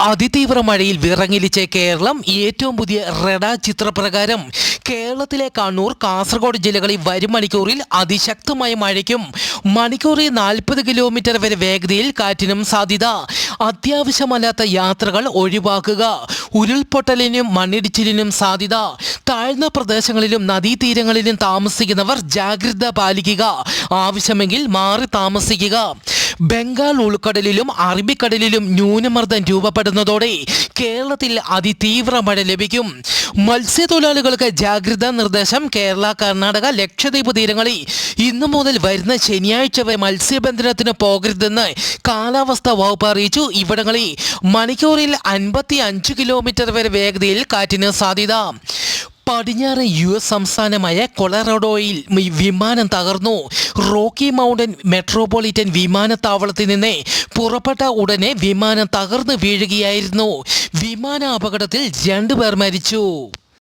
അതിതീവ്ര മഴയിൽ വിറങ്ങിലിച്ച കേരളം ഏറ്റവും പുതിയ റഡാർ ചിത്രപ്രകാരം കേരളത്തിലെ കണ്ണൂർ കാസർഗോഡ് ജില്ലകളിൽ വരും മണിക്കൂറിൽ അതിശക്തമായ മഴയ്ക്കും മണിക്കൂറിൽ നാൽപ്പത് കിലോമീറ്റർ വരെ വേഗതയിൽ കാറ്റിനും സാധ്യത. അത്യാവശ്യമല്ലാത്ത യാത്രകൾ ഒഴിവാക്കുക. ഉരുൾപൊട്ടലിനും മണ്ണിടിച്ചിലിനും സാധ്യത. താഴ്ന്ന പ്രദേശങ്ങളിലും നദീതീരങ്ങളിലും താമസിക്കുന്നവർ ജാഗ്രത പാലിക്കുക. ആവശ്യമെങ്കിൽ മാറി താമസിക്കുക. ബംഗാൾ ഉൾക്കടലിലും അറബിക്കടലിലും ന്യൂനമർദ്ദം രൂപപ്പെടുന്നതോടെ കേരളത്തിൽ അതിതീവ്ര മഴ ലഭിക്കും. മത്സ്യത്തൊഴിലാളികൾക്ക് ജാഗ്രതാ നിർദ്ദേശം കേരള കർണാടക ലക്ഷദ്വീപ് തീരങ്ങളിൽ ഇന്നു മുതൽ വരുന്ന ശനിയാഴ്ച വരെ മത്സ്യബന്ധനത്തിന് പോകരുതെന്ന് കാലാവസ്ഥാ വകുപ്പ് അറിയിച്ചു. ഇവിടങ്ങളിൽ മണിക്കൂറിൽ അൻപത്തി അഞ്ച് കിലോമീറ്റർ വരെ വേഗതയിൽ കാറ്റിന് സാധ്യത. പടിഞ്ഞാറ് യു എസ് സംസ്ഥാനമായ കൊളറഡോയിൽ വിമാനം തകർന്നു. റോക്കി മൗണ്ടൻ മെട്രോപൊളിറ്റൻ വിമാനത്താവളത്തിൽ നിന്ന് പുറപ്പെട്ട ഉടനെ വിമാനം തകർന്നു വീഴുകയായിരുന്നു. വിമാന അപകടത്തിൽ രണ്ടുപേർ മരിച്ചു.